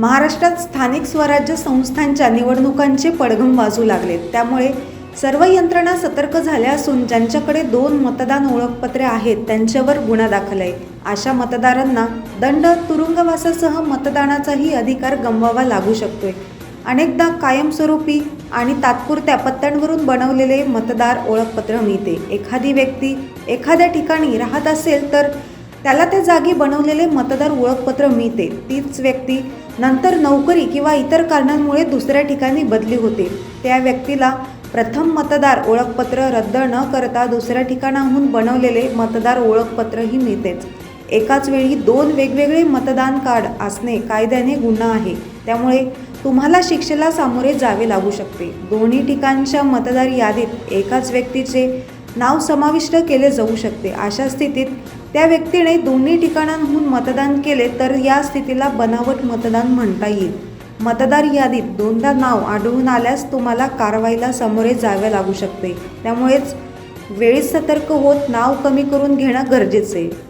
महाराष्ट्रात स्थानिक स्वराज्य संस्थांच्या निवडणुकांचे पडघम वाजू लागलेत त्यामुळे सर्व यंत्रणा सतर्क झाल्या असून ज्यांच्याकडे दोन मतदान ओळखपत्रे आहेत त्यांच्यावर गुन्हा दाखल आहे. अशा मतदारांना दंड तुरुंगवासासह मतदानाचाही अधिकार गमवावा लागू शकतोय. अनेकदा कायमस्वरूपी आणि तात्पुरत्या पत्त्यांवरून बनवलेले मतदार ओळखपत्र मिळते. एखादी व्यक्ती एखाद्या ठिकाणी राहत असेल तर त्याला त्या जागी बनवलेले मतदार ओळखपत्र मिळते. तीच व्यक्ती नंतर नोकरी किंवा इतर कारणांमुळे दुसऱ्या ठिकाणी बदली होते. त्या व्यक्तीला प्रथम मतदार ओळखपत्र रद्द न करता दुसऱ्या ठिकाणाहून बनवलेले मतदार ओळखपत्रही मिळतेच. एकाच वेळी दोन वेगवेगळे मतदान कार्ड असणे कायद्याने गुन्हा आहे. त्यामुळे तुम्हाला शिक्षेला सामोरे जावे लागू शकते. दोन्ही ठिकाणच्या मतदार यादीत एकाच व्यक्तीचे नाव समाविष्ट केले जाऊ शकते. अशा स्थितीत त्या व्यक्तीने दोन्ही ठिकाणांहून मतदान केले तर या स्थितीला बनावट मतदान म्हणता येईल. मतदार यादीत दोनदा नाव आढळून आल्यास तुम्हाला कारवाईला सामोरे जावे लागू शकते. त्यामुळेच वेळीच सतर्क होत नाव कमी करून घेणं गरजेचं आहे.